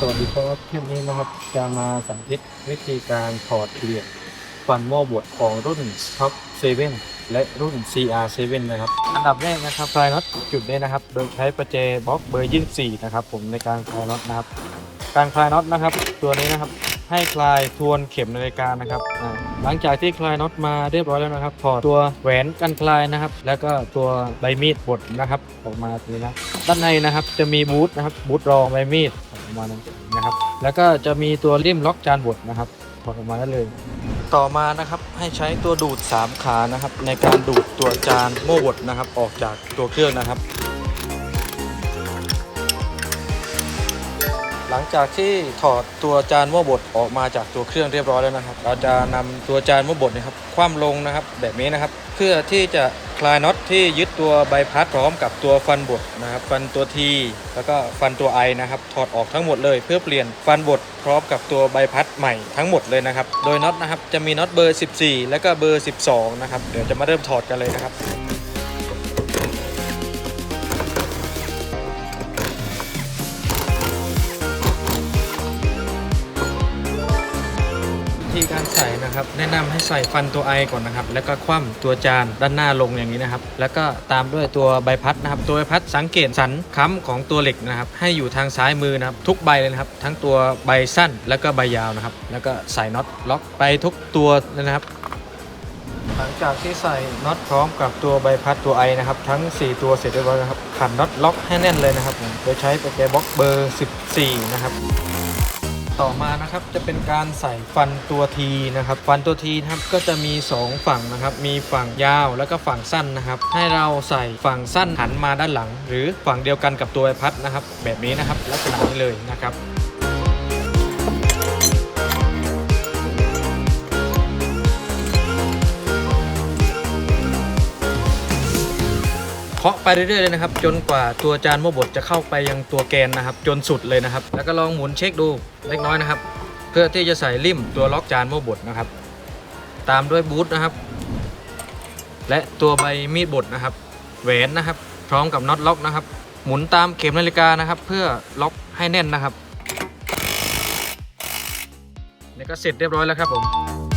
สวัสดีครับคลิปนี้นะครับจะมาสาธิตวิธีการถอดเหรียญฟันหม้อบดของรุ่น Top 7และรุ่น CR7 นะครับ อันดับแรกนะครับคลายน็อตจุดนี้นะครับ โดยใช้ประแจบล็อกเบอร์24นะครับผมในการคลายน็อตนะครับ การคลายน็อตนะครับ ตัวนี้นะครับให้คลายทวนเข็มนาฬิกานะครับ หลังจากที่คลายน็อตมาเรียบร้อยแล้วนะครับถอดตัวแหวนกันคลายนะครับ แล้วก็ตัวใบมีดบดนะครับ ออกมาตรงนี้นะด้านในนะครับจะมีบูทนะครับบูทรองใบมีด ออกมาตรงนี้นะครับ แล้วก็จะมีตัวริมล็อกจานบดนะครับถอดออกมาได้เลย ต่อมานะครับให้ใช้ตัวดูด 3 ขานะครับ ในการดูดตัวจานโม่บดนะครับ ออกจากตัวเครื่องนะครับ หลังจากที่ถอดตัวจานหม้อบดออกมาจากตัวเครื่องเรียบร้อยแล้วนะครับ เราจะนำตัวจานหม้อบดนะครับคว่ำลงนะครับแบบนี้นะครับ เพื่อที่จะคลายน็อตที่ยึดตัวใบพัดพร้อมกับตัวฟันบดนะครับ ฟันตัวทีแล้วก็ฟันตัวไอนะครับ ถอดออกทั้งหมดเลย เพื่อเปลี่ยนฟันบดพร้อมกับตัวใบพัดใหม่ทั้งหมดเลยนะครับ โดยน็อตนะครับจะมีน็อตเบอร์ 14 และก็เบอร์ 12 นะครับ เดี๋ยวจะมาเริ่มถอดกันเลยนะครับ ธีการใส่นะครับ แนะนำให้ใส่ฟันตัวไอก่อนนะครับ แล้วก็คว่ำตัวจานด้านหน้าลงอย่างนี้นะครับ แล้วก็ตามด้วยตัวใบพัดนะครับ ตัวใบพัดสังเกตสันค้ำของตัวเหล็กนะครับ ให้อยู่ทางซ้ายมือนะครับ ทุกใบเลยนะครับ ทั้งตัวใบสั้นแล้วก็ใบยาวนะครับ แล้วก็ใส่น็อตล็อกไปทุกตัวเลยนะครับหลังจากที่ใส่น็อตพร้อมกับตัวใบพัดตัวไอนะครับ ทั้ง 4 ตัวเสร็จเรียบร้อยนะครับขันน็อตล็อกให้แน่นเลยนะครับโดยใช้ประแจบล็อกเบอร์ 14 นะครับ ต่อมานะครับจะเป็นการใส่ฟันตัวทีนะครับฟันตัวทีนะครับก็จะมี 2 ฝั่งนะครับมีฝั่งยาวแล้วก็ฝั่งสั้นนะครับให้เราใส่ฝั่งสั้นหันมาด้านหลัง หรือฝั่งเดียวกันกับตัวใบพัดนะครับแบบนี้นะครับลักษณะนี้เลยนะครับาะไปเรื่อยๆเลยนะครับ จนกว่าตัวจานโมบดจะเข้าไปยังตัวแกนนะครับ จนสุดเลยนะครับ แล้วก็ลองหมุนเช็คดูเล็กน้อยนะครับ เพื่อที่จะใส่ริมตัวล็อกจานโมบดนะครับ ตามด้วยบูทนะครับ และตัวใบมีดบดนะครับ แหวนนะครับ พร้อมกับน็อตล็อกนะครับ หมุนตามเข็มนาฬิกานะครับ เพื่อล็อกให้แน่นนะครับนี่ก็เสร็จเรียบร้อยแล้วครับผม